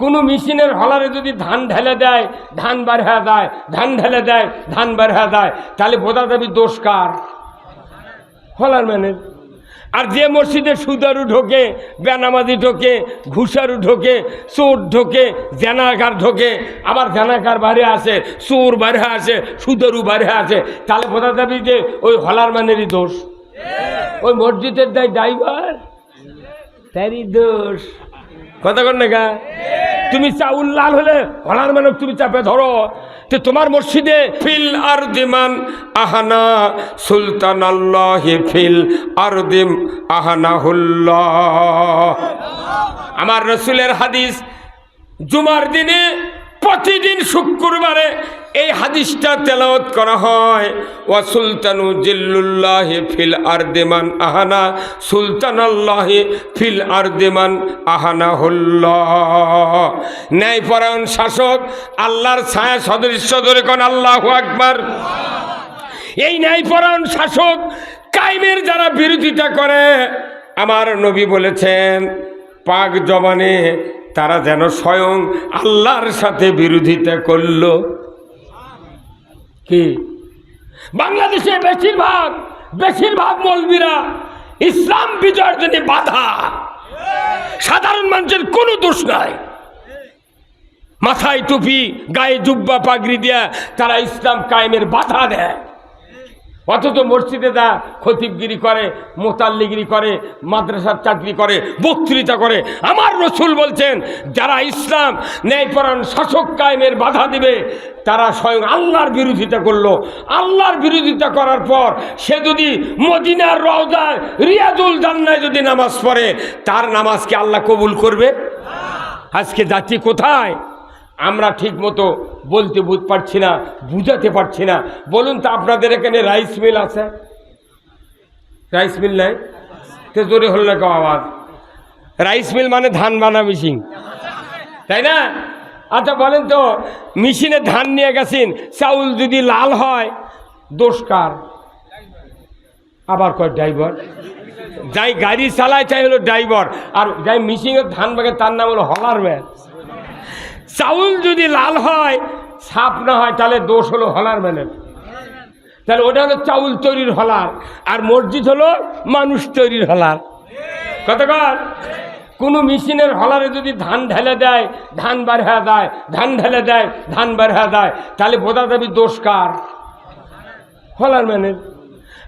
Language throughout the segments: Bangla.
কোনো মেশিনের হলারে যদি ধান ঢেলে দেয়, ধান বার হয়ে দেয় ধান ঢেলে দেয়, ধান বার হয়ে দেয় তাহলে বোঝা যাবে দোষ কার? হলার ম্যানের আর যে মসজিদে সুদারু ঢোকে, বেনামাজি ঢোকে, ঘুষারু ঢোকে, চোর ঢোকে জেনাকার ঢোকে, আবার জেনাকার বাইরে আসে, চোর বাইরে আসে, সুদারু বাইরে আসে, তাহলে বোঝা যাবে যে ওই হলার ম্যানেরই দোষ। ওই মসজিদের দায় ড্রাইভার? তারই দোষ। কথা কর না গা? তুমি চাউল লাল হলে হলার মানব তুমি চাপে ধরো। তো তোমার মসজিদে ফিল আর দিমান আহানা সুলতান আল্লাহ ফিল আর দিম আহানা আমার রসুলের হাদিস, জুমার দিনে প্রতিদিন শুক্রবারে এই হাদিসটা তেলাওয়াত করা হয়। ওয়া সুলতানু জিল্লুল্লাহ ফিল আরদেমান আহানা সুলতান আল্লাহ ফিল আরদেমান আহানা হুল্লাহ ন্যায়পরায়ণ শাসক, আল্লাহর ছায়া সদৃশ্য ধরে কোন আল্লাহ আকবার। এই ন্যায়পরায়ণ শাসক কাইমের যারা বিরোধিতা করে, আমার নবী বলেছেন, পাক জবানে তারা যেন স্বয়ং আল্লাহর সাথে বিরোধিতা করল। কি? বাংলাদেশে বেশিরভাগ বেশিরভাগ মলবিরা ইসলাম বিজয়ের জন্য বাধা। সাধারণ মানুষের কোনো দোষ নাই। মাথায় টুপি, গায়ে জুব্বা পাগড়ি দেয়া তারা ইসলাম কায়েমের বাধা দেয়। অথচ মসজিদে দা খতিবগিরি করে, মোতাল্লিগিরি করে, মাদ্রাসার চাকরি করে, বক্তৃতা করে, আমার রসুল বলছেন, যারা ইসলাম ন্যায়পরায়ণ শাসক কায়েমের বাধা দিবে, তারা স্বয়ং আল্লাহর বিরোধিতা করল। আল্লাহর বিরোধিতা করার পর সে যদি মদিনার রওজায়, রিয়াজুল জান্নায় যদি নামাজ পড়ে, তার নামাজকে আল্লাহ কবুল করবে? আজকে যাচ্ছি কোথায়? আমরা ঠিক মতো বলতে বুঝ পারছি না, বুঝাতে পারছি না। বলুন তো, আপনাদের এখানে রাইস মিল আছে? রাইস মিল নাই? তে জোরে হল না কেউ আওয়াজ? রাইস মিল মানে ধান বানা মেশিন। তাই না? আচ্ছা বলেন তো, মেশিনে ধান নিয়ে গেছেন, চাউল যদি লাল হয়, দোষ কার? আবার কয় ড্রাইভার? যাই গাড়ি চালায় চাই হলো ড্রাইভার। আর যাই মেশিনের ধান বাগে তার নাম হলো হলার ম্যান। চাউল যদি লাল হয়, সাপ না হয়, তাহলে দোষ হলো হলার ম্যানের তাহলে ওটা হলো চাউল তৈরির হলার, আর মসজিদ হলো মানুষ তৈরির হলার। কতক্ষণ কোনো মেশিনের হলারে যদি ধান ঢেলে দেয়, ধান হয়ে দেয় ধান ঢেলে দেয়, ধান হয়ে দেয় তাহলে বোঝা যাবে দোষ কার? হলার ম্যানের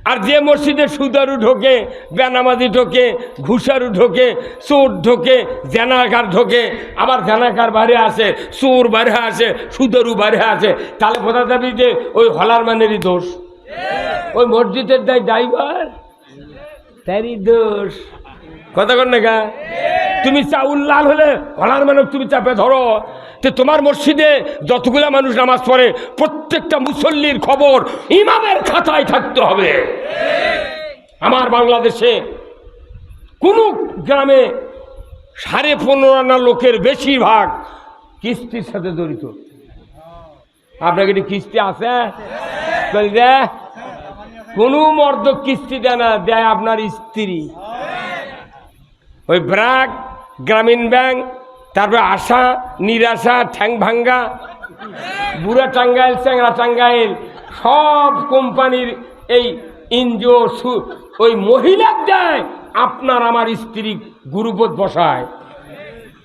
আর যে মসজিদে সুদারু ঢোকে, বেনামাজি ঢোকে, ঘুষারু ঢোকে, চোর ঢোকে, জেনাকার ঢোকে, আবার জেনাকার বাইরে আসে, চোর বাইরে আসে, সুদারু বাইরে আসে, তাহলে বোঝা যাবে যে ওই হলার মানেরই দোষ। ওই মসজিদের দায় ড্রাইভার, তারই দোষ। কথা কর না গা? তুমি চাউল লাল হলে হলার মানব তুমি চাপে ধরো। তো তোমার মসজিদে যতগুলা মানুষ নামাজ পড়ে, প্রত্যেকটা মুসল্লির খবর ইমামের খাতায় থাকতে হবে। আমার বাংলাদেশে কোনো গ্রামে সাড়ে পনেরো আনা লোকের বেশিরভাগ কিস্তির সাথে জড়িত। আপনাকে কি কিস্তি আছে? কোনো মর্দ কিস্তি দেয় না, দেয় আপনার স্ত্রী। ওই ব্রাক গ্রামীণ ব্যাংক তারপরে আশা, নিরাশা, ঠ্যাং ভাঙ্গা, বুড়া টাঙ্গাইল চ্যাংরা টাঙ্গাইল, সব কোম্পানির এই এনজিও ওই মহিলার দেয় আপনার আমার স্ত্রী গুরুপদ বসায়।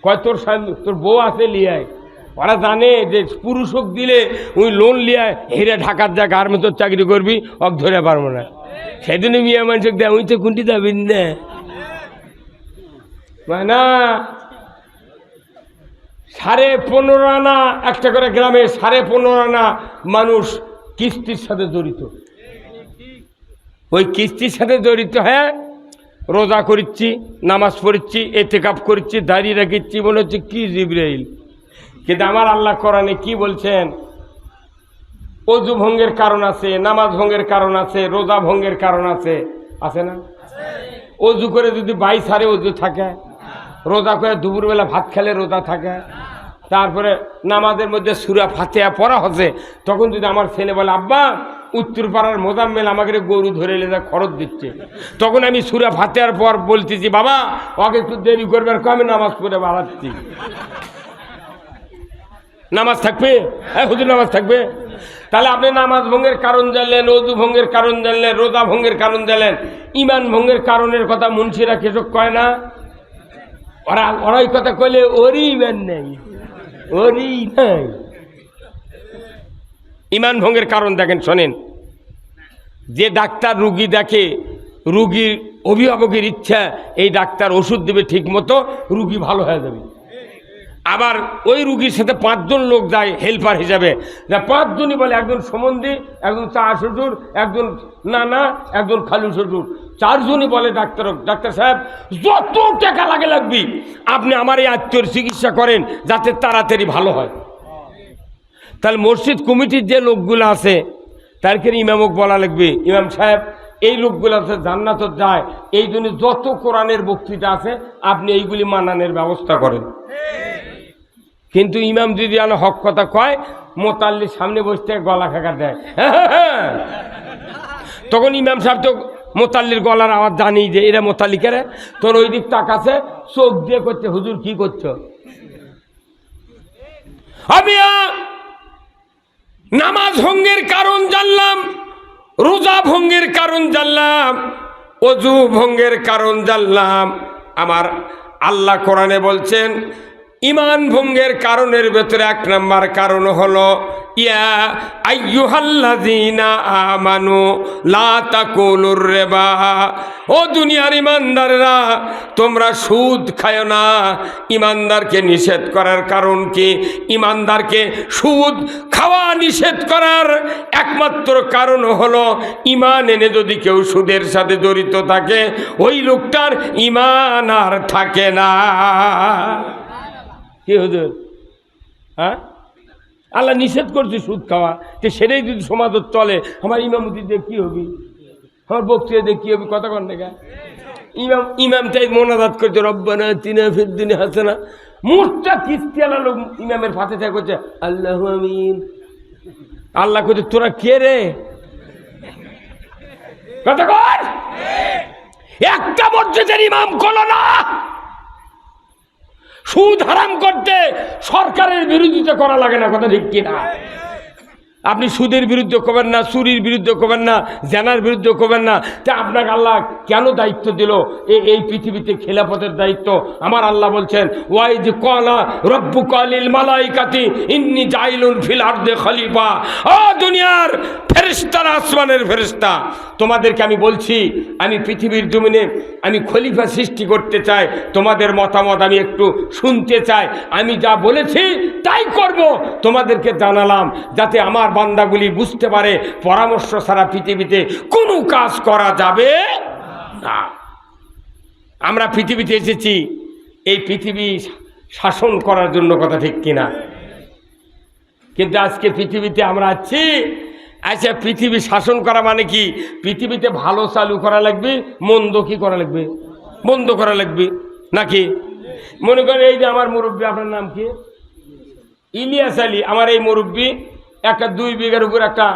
কয়, তোর তোর বউ আছে লিয়ায়। ওরা জানে যে পুরুষক দিলে ওই লোন লিয়ায়, হেরে ঢাকার যা গার্মেন্টস চাকরি করবি, অক ধরে পারব না। সেদিনে মিয়া মানুষক দেয়, ওই তো কুন্টি মানে না সাড়ে পনেরো আনা, একটা করে গ্রামে সাড়ে পনেরো আনা মানুষ কিস্তির সাথে জড়িত। ওই কিস্তির সাথে জড়িত হ্যাঁ রোজা করিচ্ছি, নামাজ পড়িচ্ছি এতে কাপ করছি দাঁড়িয়ে রাখিচ্ছি মনে হচ্ছে কি জিব্রাইল। কিন্তু আমার আল্লাহ কোরআনে কি বলছেন? অজু ভঙ্গের কারণ আছে, নামাজ ভঙ্গের কারণ আছে, রোজা ভঙ্গের কারণ আছে। আছে না? অজু করে যদি বাই সারে অজু থাকে, রোজা করে দুপুরবেলা ভাত খেলে রোজা থাকে। তারপরে নামাজের মধ্যে সুরা ফাতেয়া পড়া হচ্ছে। তখন যদি আমার ছেলে বলে, আব্বা উত্তর পাড়ার মোজাম্মেল আমাকে গরু ধরে লেজা খরচ দিচ্ছে। তখন আমি সুরা ফাতেয়ার পর বলতেছি, বাবা, ওকে একটু দেরি করবে, আর আমি নামাজ পড়ে বাড়াচ্ছি নামাজ থাকবে? হ্যাঁ হুজুর, নামাজ থাকবে? তাহলে আপনি নামাজ ভঙ্গের কারণ জানলেন, অজু ভঙ্গের কারণ জানলেন, রোজা ভঙ্গের কারণ জানলেন। ইমান ভঙ্গের কারণের কথা মুন্সিরা কেসব কয় না? ওরা ওরাই কথা কইলে ওরই ইমান নেই। ইমান ভঙ্গের কারণ দেখেন, শোনেন। যে ডাক্তার রুগী দেখে, রুগীর অভিভাবকের ইচ্ছা, এই ডাক্তার ওষুধ দেবে ঠিক মতো রুগী ভালো হয়ে যাবে। আবার ওই রুগীর সাথে পাঁচজন লোক যায় হেল্পার হিসাবে। যা পাঁচজনই বলে, একজন সম্বন্ধী একজন চা শ্বশুর, একজন নানা, একজন খালু শ্বশুর। চারজনই বলে ডাক্তার ডাক্তার সাহেব, যত টাকা লাগে লাগবে, আপনি আমার এই আত্মীয়র চিকিৎসা করেন, যাতে তাড়াতাড়ি ভালো হয়। তাহলে মসজিদ কমিটির যে লোকগুলো আছে তারকে ইমামক বলা লাগবে? ইমাম সাহেব, এই লোকগুলো আছে জান্নাত যায়, এই জন্য যত কোরআনের বক্তৃতা আছে, আপনি এইগুলি মানানোর ব্যবস্থা করেন। কিন্তু ইমাম যদি আনো হক কথা কয় মোতাল্লির সামনে বসতে গলা খাকা দেয়। তখন ইমাম সাহেব তো মোতাল্লির গলার আওয়াজ জানি যে এরা মোতাল্লিকেরা তোর ওই দিক তাকাছে চোখ দিয়ে করছে, হুজুর কি করছ? আমি নামাজ ভঙ্গের কারণ জানলাম, রোজা ভঙ্গের কারণ জানলাম, অজু ভঙ্গের কারণ জানলাম। আমার আল্লাহ কোরআনে বলছেন ইমান ভঙ্গের কারণের ভেতরে এক নম্বর কারণ হলো, ইয়া ও দুনিয়ার তোমরা সুদ খায় না। ইমানদারকে নিষেধ করার কারণ কি? ইমানদারকে সুদ খাওয়া নিষেধ করার একমাত্র কারণ হলো, ইমান এনে যদি কেউ সুদের সাথে জড়িত থাকে, ওই লোকটার ইমান আর থাকে না। কি হুজুর হ্যাঁ? আল্লাহ নিষেধ করছে সুদ খাওয়া, যে সেটাই যদি সমাজত চলে, আমার ইমামতি দিয়ে কী হবি? আমার বক্তৃতা দিয়ে কী হবি? কথা কন দেখা ইমাম ইমাম তাই মোনাজাত করছে, রব্বানা তিনা ফিদ্দিনে হাসানা। মোটটা কিস্তি আলা লোক ইমামের ফাতে থাকে করছে আল্লাহ আমিন। আল্লাহ করছে তোরা কে রে? কথা কর একটা মসজিদের ইমাম করল না সুদ হারাম করতে সরকারের বিরোধিতা করা লাগে না, কথা ঠিক কিনা? আপনি সুদের বিরুদ্ধে করবেন না, চুরির বিরুদ্ধে করবেন না, জেনার বিরুদ্ধে করবেন না। তা আপনাকে আল্লাহ কেন দায়িত্ব দিল? এই পৃথিবীতে খেলাফতের দায়িত্ব। আমার আল্লাহ বলছেন ওয়াইদ কলা রব্বু কালিল মালাইকাতি, ইন্নি জাইলুন ফিল আর্দে খলিফা। ও দুনিয়ার ফেরেশতারা আসমানের ফেরেশতা। তোমাদেরকে আমি বলছি, আমি পৃথিবীর জমিনে আমি খলিফা সৃষ্টি করতে চাই, তোমাদের মতামত আমি একটু শুনতে চাই। আমি যা বলেছি তাই করব। তোমাদেরকে জানালাম যাতে আমার বান্দাগুলি বুঝতে পারে, পরামর্শ ছাড়া পৃথিবীতে কোনো কাজ করা যাবে না। আমরা পৃথিবীতে এসেছি, এই পৃথিবী শাসন করার জন্য কথা ঠিক কিনা? কিন্তু আজকে পৃথিবীতে আমরা আছি আচ্ছা পৃথিবী শাসন করা মানে কি? পৃথিবীতে ভালো চালু করা লাগবে, মন্দ কি করা লাগবে? বন্ধ করা লাগবে, নাকি? মনে করেন এই যে আমার মুরব্বী, আপনার নাম কি? ইলিয়াস আলী, আমার এই মুরব্বী একটা দুই বিঘার উপর একটা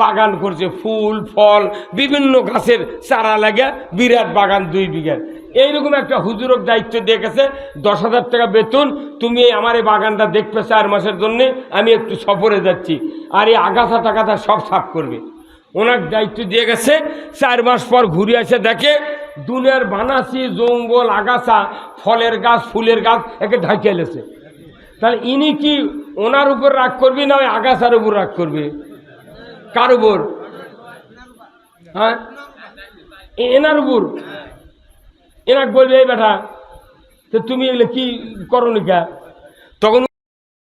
বাগান করছে, ফুল, ফল, বিভিন্ন গাছের চারা লাগে বিরাট বাগান দুই বিঘার। এইরকম একটা হুজুরক দায়িত্ব দিয়ে গেছে, দশ হাজার টাকা বেতন, তুমি আমার এই বাগানটা দেখবে চার মাসের জন্যে, আমি একটু সফরে যাচ্ছি। আর এই আগাছা টাকাটা সব সাফ করবে। ওনার দায়িত্ব দিয়ে গেছে, চার মাস পর ঘুরে এসে দেখে দুনিয়ার বানাসি, জঙ্গল, আগাছা, ফলের গাছ, ফুলের গাছ একে ঢাকিয়ে লেছে। তাহলে ইনি কি ওনার উপর রাগ করবি না ওই আগাছার উপর রাগ করবে? কার উপর? হ্যাঁ? এনার উপর। এনাক বলবে এই বেটা তো তুমি এগুলো কি করো নি কা